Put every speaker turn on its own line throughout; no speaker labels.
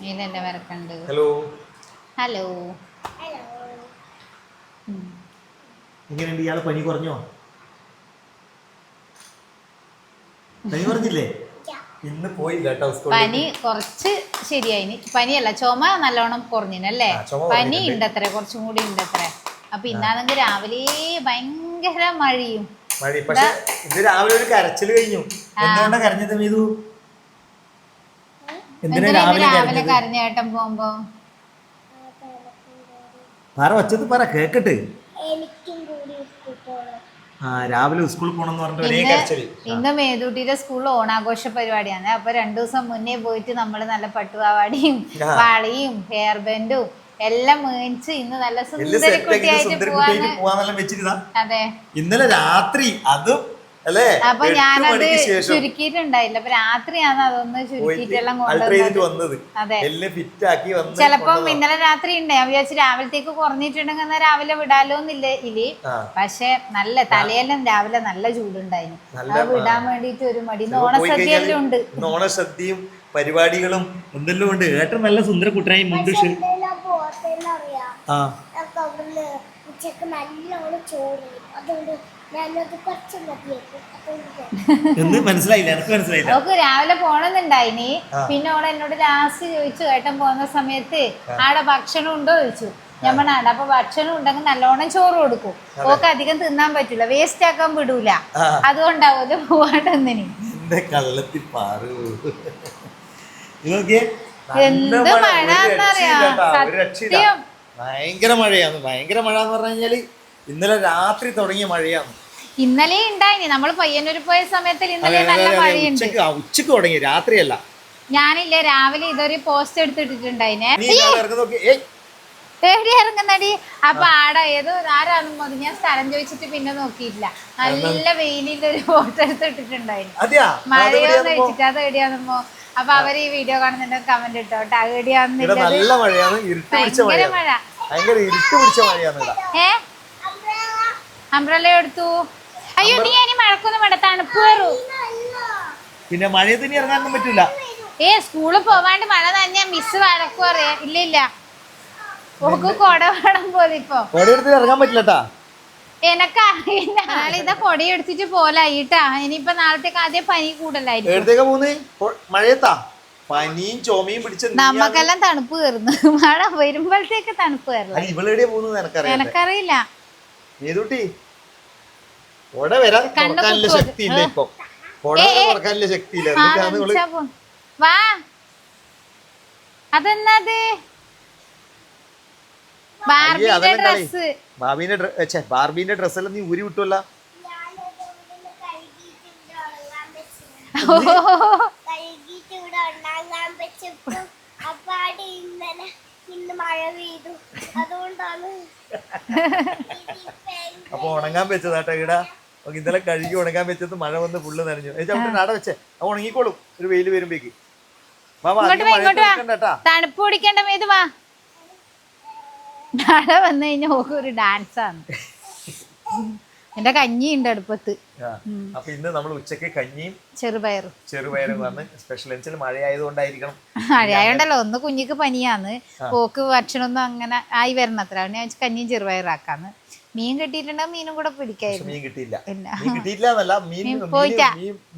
ഇതിലല്ലേ വരക്കണ്ട്.
Hello
hello
എങ്ങനെയുണ്ട്? ഇയാൾ പനി കുറഞ്ഞോ? പനി കുറഞ്ഞില്ലേ? ഇന്ന് പോയില്ല കേട്ടോ
പനി കുറച്ച് ശരിയായി പനിയല്ല ചുമ നല്ലോണം കുറഞ്ഞിനല്ലേ? പനി. ഉണ്ടത്രേ കുറച്ചും കൂടി ഉണ്ടത്രേ. അപ്പൊ ഇന്നാണെങ്കിൽ രാവിലെ ഭയങ്കര മഴയും.
മഴ പക്ഷെ ഇത് രാവിലെ ഒരു കരച്ചിൽ കഴിഞ്ഞു. എന്തുകൊണ്ടാ കരഞ്ഞത് മീതു? എന്തിനാ രാവിലെ
രാവിലെ
കരഞ്ഞത്?
കരഞ്ഞേട്ടൻ പോകുമ്പോ?
പറ ഒച്ചത്ത് പറ കേക്കട്ടെ.
എനിക്കും കൂടി
ആ രാവിലെ സ്കൂളിൽ പോണെന്ന് പറഞ്ഞിട്ട് ഒരേ
ഇന്ന്
കരച്ചിൽ.
ഇന്ന് മേതൂട്ടിയുടെ സ്കൂളിൽ ഓണാഘോഷ പരിപാടിയാണ്. അപ്പൊ രണ്ടു ദിവസം മുന്നേ പോയിട്ട് നമ്മൾ നല്ല പട്ടുപാവാടിയും
ആ.
വളയും ഹെയർ ബാൻഡും എല്ലാം മേടിച്ച് ഇന്ന് നല്ല
ആക്കി
കുട്ടിയായിട്ട് പോവാന്ന്
പോവാന്നെല്ലാം വെച്ചിരുന്ന
അതെ.
ഇന്നലെ രാത്രി അതും അല്ലേ?
അപ്പൊ ഞാനത് ചുരുക്കിയിട്ടുണ്ടായില്ല. അപ്പൊ രാത്രിയാണ് അതൊന്ന് ചുരുക്കിയിട്ടെല്ലാം കൊണ്ടുവന്നത്.
വന്നത്.
അതെ.
എല്ലാം ഫിറ്റ് ആക്കി വന്ന്
ചിലപ്പം ഇന്നലെ രാത്രി ഉണ്ട്. ഞാൻ വിചാരിച്ചു രാവിലത്തേക്ക് കുറഞ്ഞിട്ടുണ്ടെങ്കിൽ എന്നാ രാവിലെ വിടാലോ എന്നില്ല ഇല്ലേ പക്ഷെ നല്ല തലയെല്ലാം രാവിലെ നല്ല ചൂടുണ്ടായിരുന്നു.
നല്ല
അത് വിടാൻ വേണ്ടിട്ട് ഒരു മടി. ഓണസദ്യയെല്ലാം
കഴിഞ്ഞാൽ
ഉണ്ട്.
ഓണസദ്യയും പരിപാടികളും എന്തെല്ലാം ഉണ്ട്. ഏട്ടൻ നല്ല സുന്ദര കുട്ടനായി
പോകത്തെന്ന്
ആ.
ഉച്ചയ്ക്ക് നല്ലോണം ചോറ്. അതുകൊണ്ട് ഞാനത് കുറച്ച് മതിയാക്കും. അതുകൊണ്ട്
എന്ന് മനസ്സിലായില്ല. എനിക്ക് മനസ്സിലായില്ല.
അവക്ക് രാവിലെ പോണെന്നുണ്ടായിനി.
നീ
പിന്നെ ഓളെ എന്നോട് ലാസ്റ്റ് ചോദിച്ചു ഏട്ടൻ പോകുന്ന സമയത്ത് ആടെ ഭക്ഷണം ഉണ്ടോ? ചോദിച്ചു. ഞാൻ പറഞ്ഞാണ്ട് അപ്പൊ ഭക്ഷണം ഉണ്ടെങ്കിൽ നല്ലോണം ചോറ് കൊടുക്കും. ഓക്ക് അധികം തിന്നാൻ പറ്റൂല. വേസ്റ്റ് ആക്കാൻ വിടൂല.
ആ.
അതുകൊണ്ടാവൂല പോവാണ്ടെന്നിനി.
എന്റെ കള്ളത്തി പാറു.
എന്ത് മഴ. എന്നറിയാം. സത്യം.
ഭയങ്കര മഴയാണ്. ഭയങ്കര മഴ എന്ന് പറഞ്ഞു കഴിഞ്ഞാൽ ഇന്നലെ രാത്രി തുടങ്ങിയ മഴയാണ്.
ഇന്നലെ ഉണ്ടായിനി നമ്മൾ പയ്യന്നൂർ പോയ സമയത്ത് ഇന്നലെ നല്ല മഴയുണ്ട്.
ഉച്ചയ്ക്ക് ആ, ഉച്ചയ്ക്ക് തുടങ്ങി. രാത്രിയല്ല.
ഞാനില്ലേ രാവിലെ ഇതൊരു പോസ്റ്റ് എടുത്തിട്ടിട്ടുണ്ടായിനെ.
നീ ഇന്നാൾ ഏയ്.
പേടി ഇറങ്ങുന്നടി. അപ്പൊ ആടാ ഏതോ ആരാന്നും മതി ഞാൻ സ്ഥലം ചോദിച്ചിട്ട് പിന്നെ നോക്കിയില്ല. നല്ല വെയിലിന്റെ ഒരു ഫോട്ടോ എടുത്തിട്ടുണ്ടായിരുന്നു
അതെയാ?
മഴയോന്ന് അത് എവിടെയാണെന്നോ അപ്പൊ അവർ ഈ വീഡിയോ കാണുന്നുണ്ട് കമന്റ് ഇട്ടോ?
ഇവിടെ നല്ല മഴയാണ് ഇരുട്ട് പിടിച്ച
ഭയങ്കര
മഴയാണ്.
മഴ.
ഭയങ്കര ഇരുട്ട് പിടിച്ച മഴയാണ് ഇവിടെ.
ഏ? അംബ്രല എടുത്തു. അയ്യോ നീ ഇനി മഴക്കൊന്നും വേണ്ട തണുപ്പ് കയറൂ
പിന്നെ മഴയത്ത് ഇനി ഇറങ്ങാനൊന്നും പറ്റൂല.
ഏ സ്കൂളിൽ പോവാണ്ട് മഴ തന്നെ മിസ് വഴക്കും അറിയാ ഇല്ല ഇല്ല ഓക്ക് കൊട വേണം പോലെ ഇപ്പൊ.
ഓടിയെടുത്ത് ഇറങ്ങാൻ പറ്റില്ലട്ടാ.
എനക്കറിയില്ല നാളെ ഇതാ കൊട എടുത്തിട്ട് പോലായിട്ടാ. ഇനിയിപ്പൊ നാളത്തേക്ക് ആദ്യം പനി കൂടുതലായിരിക്കും
എവിടത്തേക്കാ പോകുന്നേ മഴയത്താ? പനിയും ചുമയും പിടിച്ച
നമ്മക്കെല്ലാം തണുപ്പ് കയറുന്നു മഴ വരുമ്പോഴത്തേക്ക് തണുപ്പ് കയറില്ല
ഇവളെവിടെയാ പോകുന്നത് എനക്കറിയാം
എനക്കറിയില്ല.
ഏതുട്ടി? കൊട വരാൻ തുറക്കാനുള്ള
കുത്തുവത്.
ശക്തി ഇല്ല ഇപ്പൊ? കൊട. തുറക്കാനുള്ള ശക്തി ഇല്ല
ആ,
എന്നിട്ടാണ് ഇവൾ
കാണിച്ചാ പോ. വാ. അതെന്നത് ബാർബിന്റെ
അതെല്ലാം കളി.
ഡ്രസ്
ബാബീന്റെ ഡ്രസ് ബാർബീന്റെ ഡ്രസ് എല്ലാം നീ ഊരി
വിട്ടുമല്ല
അപ്പൊ ഉണങ്ങാൻ വെച്ചതാട്ടോ ഈടാ. ഇന്നലെ കഴുകി ഉണങ്ങാൻ വെച്ചത് മഴ വന്ന് ഫുള്ള് നനഞ്ഞു. അവിടെ നട വെച്ചേ. അത് ഉണങ്ങിക്കോളും. ഒരു വെയിൽ വരുമ്പേക്ക്. വാ വാ,
ഇങ്ങോട്ട്
അധികം
വാ
മഴയത്ത്
ഇങ്ങോട്ട് വാ. തണുപ്പ് പിടിക്കേണ്ട മേത് വാ. നാളെ വന്നു കഴിഞ്ഞാൽ ഓക്ക് ഒരു ഡാൻസാണ് എന്റെ കഞ്ഞി ഉണ്ട് അടുപ്പത്ത്.
അപ്പൊ ഇന്ന് നമ്മൾ ഉച്ചയ്ക്ക് കഞ്ഞിയും
ചെറുപയറും.
ചെറുപയറും വന്ന് സ്പെഷ്യൽ എന്നുവെച്ചാൽ മഴയായതുകൊണ്ടായിരിക്കണം.
മഴയായോണ്ടല്ലോ ഒന്ന് കുഞ്ഞിക്ക് പനിയാന്ന് പോക്ക് ഭക്ഷണമൊന്നും അങ്ങനെ ആയി വരണത്ര. അവനെ വെച്ച് കഞ്ഞിയും ചെറുപയറാക്കാന്ന്. മീൻ കിട്ടിയിട്ടുണ്ടെങ്കിൽ മീനും കൂടെ പിടിക്കായിരുന്നു.
മീൻ കിട്ടിയില്ല. മീൻ കിട്ടിയില്ല എന്നല്ല മീൻ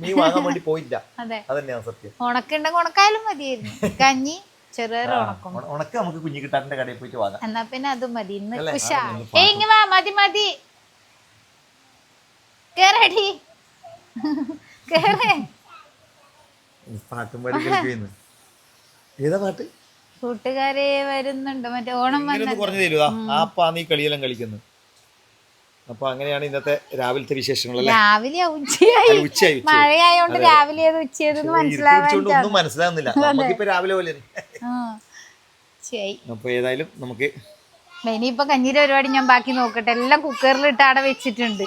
മീൻ
വാങ്ങാൻ വേണ്ടി പോയില്ല.
അതെ.
അതന്നെയാണ് സത്യം.
ഉണക്കുണ്ടെങ്കിൽ ഉണക്കായാലും മതിയായിരുന്നു. കഞ്ഞി ചെറുപയർ ഉണക്കും.
ഉണ- ഉണക്ക നമുക്ക് കുഞ്ഞിക്കിട്ടാറിന്റെ കടയിൽ പോയിട്ട് വാങ്ങാം.
എന്നാ പിന്നെ അത് മതി. ഇന്ന് ഉഷാ. ഏയ് വാ മതി മതി. കേറടി. കേറേ.
പാട്ടും പാടി കളിക്കുന്നു ഏതാ പാട്ട്?
കൂട്ടുകാരെ വരുന്നുണ്ട്. മറ്റേ ഓണം
കുറഞ്ഞു തരുവാ? ആ പാ നീ കളിയെല്ലാം കളിക്കുന്നു. അപ്പൊ അങ്ങനെയാണ് ഇന്നത്തെ രാവിലത്തെ വിശേഷങ്ങൾ
രാവിലെ ഉച്ചയായി. മഴയായോണ്ട് രാവിലെ
മനസ്സിലാവുന്നില്ല. നമുക്കിപ്പോ രാവിലെ പോലെ അപ്പൊ ഏതായാലും നമുക്ക്
ഇനിയിപ്പോ കഞ്ഞിയുടെ പരിപാടി ഞാൻ ബാക്കി നോക്കട്ടെ. എല്ലാം കുക്കറിൽ അവിടെ വെച്ചിട്ടുണ്ട്.